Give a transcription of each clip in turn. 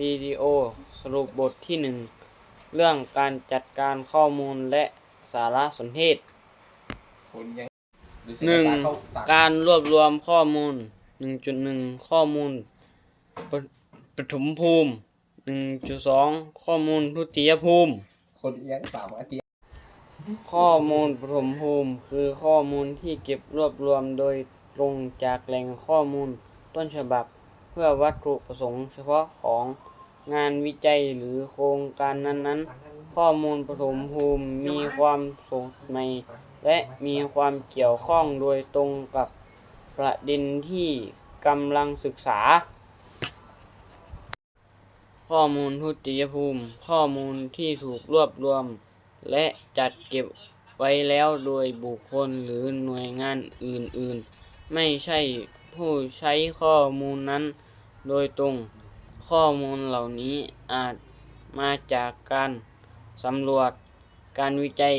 วิดีโอสรุปบทที่ 1 เรื่องการจัดการข้อมูลและสารสนเทศคุณยังหรือหนึ่งเสียงตาเข้าตาการรวบรวมข้อมูล 1.1 ข้อมูลปปฐมภูมิ 1.2 ข้อมูลทุติยภูมิ คนเอียงสามอาทิตย์ข้อมูลปฐมภูมิคือข้อมูลที่เก็บรวบรวมโดยตรงจากแหล่งข้อมูลต้นฉบับเพื่อวัตถุประสงค์เฉพาะของงานวิจัยหรือโครงการนั้นๆ ข้อมูลปฐมภูมิมีความสดใหม่ และมีความเกี่ยวข้องโดยตรงกับประเด็นที่กำลังศึกษา ข้อมูลทุติยภูมิ ข้อมูลที่ถูกรวบรวม และจัดเก็บไว้แล้วโดยบุคคลหรือหน่วยงานอื่นๆ ไม่ใช่ผู้ใช้ข้อมูลนั้น โดยตรง ข้อมูลเหล่านี้อาจมาจากการสำรวจ การวิจัย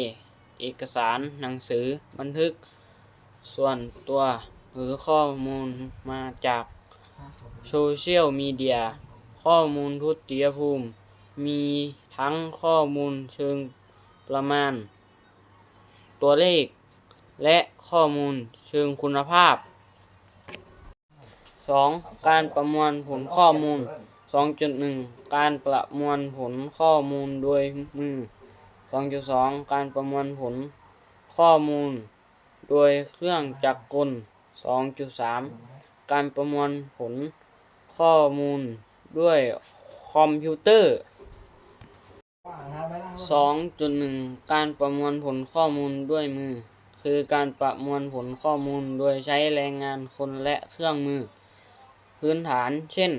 เอกสาร หนังสือ บันทึก ส่วนตัว หรือข้อมูลมาจากโซเชียลมีเดีย ข้อมูลทุติยภูมิ มีทั้งข้อมูลเชิงประมาณ ตัวเลข และข้อมูลเชิงคุณภาพ 2. การประมวลผลข้อมูล 2.1 การประมวลผลข้อมูลโดยมือ 2.2 การประมวลผลข้อมูล โดยเครื่องจักรกล 2.3 การประมวลผลข้อมูลด้วยคอมพิวเตอร์ 2.1 การประมวลผลข้อมูลด้วยมือ คือการประมวลผลข้อมูลโดยใช้แรงงานคนและเครื่องมือ พื้นฐาน เช่น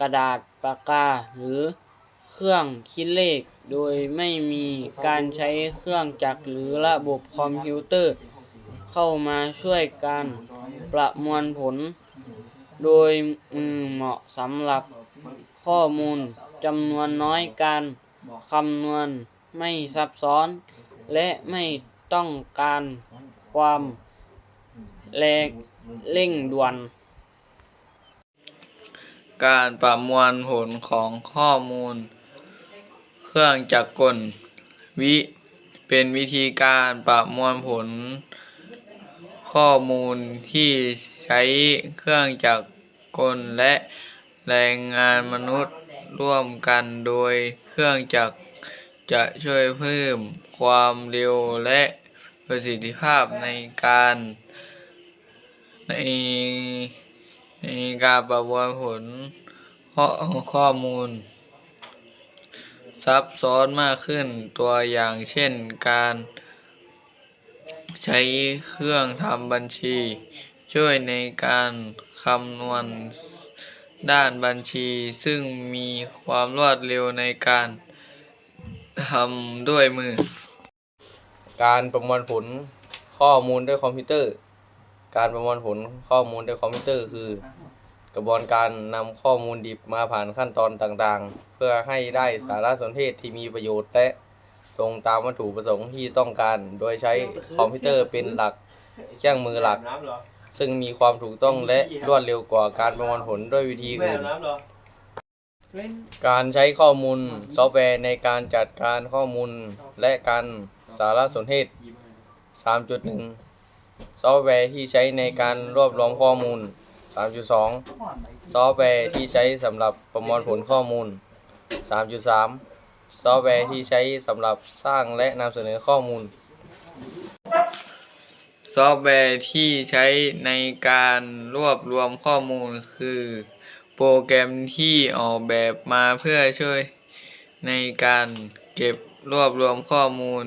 กระดาษปากกา หรือเครื่องคิดเลข โดยไม่มีการใช้เครื่องจักรหรือระบบคอมพิวเตอร์ เข้ามาช่วยการประมวลผล โดยมือเหมาะสำหรับข้อมูลจำนวนน้อยการคำนวณไม่ซับซ้อน และไม่ต้องการความแรงเร่งด่วน การประมวลผลของข้อมูล เครื่องจักรกลวิ เป็นวิธีการประมวลผล ข้อมูลที่ใช้เครื่องจักรกลและแรงงานมนุษย์ร่วมกันโดยเครื่องจักรจะช่วยเพิ่มความเร็วและประสิทธิภาพในการใน ในการประมวลผลข้อข้อมูล ซับซ้อนมากขึ้นตัวอย่างเช่นการใช้เครื่องทำบัญชี ช่วยในการคำนวณด้านบัญชี ซึ่งมีความรวดเร็วในการทำด้วยมือ การประมวลผลข้อมูลด้วยคอมพิวเตอร์ การประมวลผลข้อมูลด้วยคอมพิวเตอร์คือ กระบวนการนำข้อมูลดิบมาผ่านขั้นตอนต่างๆ เพื่อให้ได้สารสนเทศที่มีประโยชน์และตรงตามวัตถุประสงค์ที่ต้องการ โดยใช้คอมพิวเตอร์เป็นหลักเครื่องมือหลัก ซึ่งมีความถูกต้องและรวดเร็วกว่าการประมวลผลด้วยวิธีอื่นการใช้ข้อมูลซอฟต์แวร์ในการจัดการข้อมูลและการสารสนเทศ 3.1 ซอฟต์แวร์ที่ใช้ในการรวบรวมข้อมูล 3.2 ซอฟต์แวร์ที่ใช้สำหรับประมวลผลข้อมูล 3.3 ซอฟต์แวร์ที่ใช้สำหรับสร้างและนำเสนอข้อมูล ซอฟต์แวร์ที่ใช้ในการรวบรวมข้อมูลคือ โปรแกรมที่ออกแบบมาเพื่อช่วยในการเก็บรวบรวมข้อมูล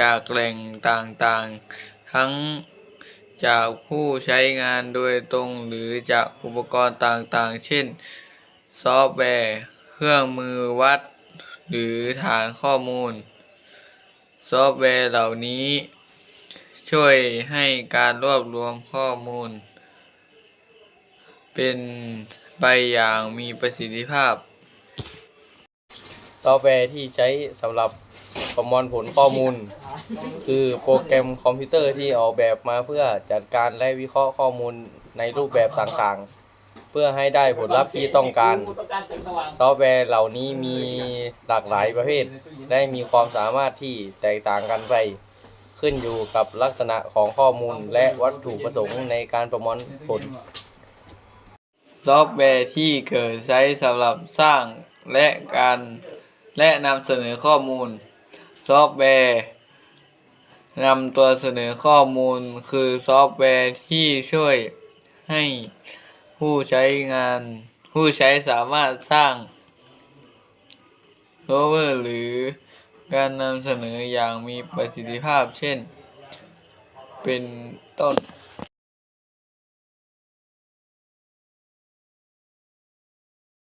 จากแหล่งต่างๆ ทั้ง จากผู้ใช้งานโดยตรงหรือจากอุปกรณ์ต่างๆ เช่น ซอฟต์แวร์ เครื่องมือวัด หรือฐานข้อมูล ซอฟต์แวร์เหล่านี้ ช่วยให้การรวบรวมข้อมูล เป็นไปอย่างมีประสิทธิภาพ ซอฟต์แวร์ที่ใช้สำหรับ ประมวลผลข้อมูล คือโปรแกรมคอมพิวเตอร์ที่ออกแบบมาเพื่อจัดการและวิเคราะห์ข้อมูลในรูปแบบต่างๆ เพื่อให้ได้ผลลัพธ์ที่ต้องการ ซอฟต์แวร์เหล่านี้มีหลากหลายประเภท และมีความสามารถที่แตกต่างกันไป ขึ้นอยู่กับลักษณะของข้อมูลและวัตถุประสงค์ในการประมวลผล ซอฟต์แวร์ที่เกิดใช้สำหรับสร้างและการและนำเสนอข้อมูล ซอฟต์แวร์นำตัวเสนอข้อมูลคือซอฟต์แวร์ที่ช่วยให้ผู้ใช้งาน ผู้ใช้สามารถสร้างโซเวอร์หรือการนำเสนออย่างมีประสิทธิภาพเช่น เป็นต้น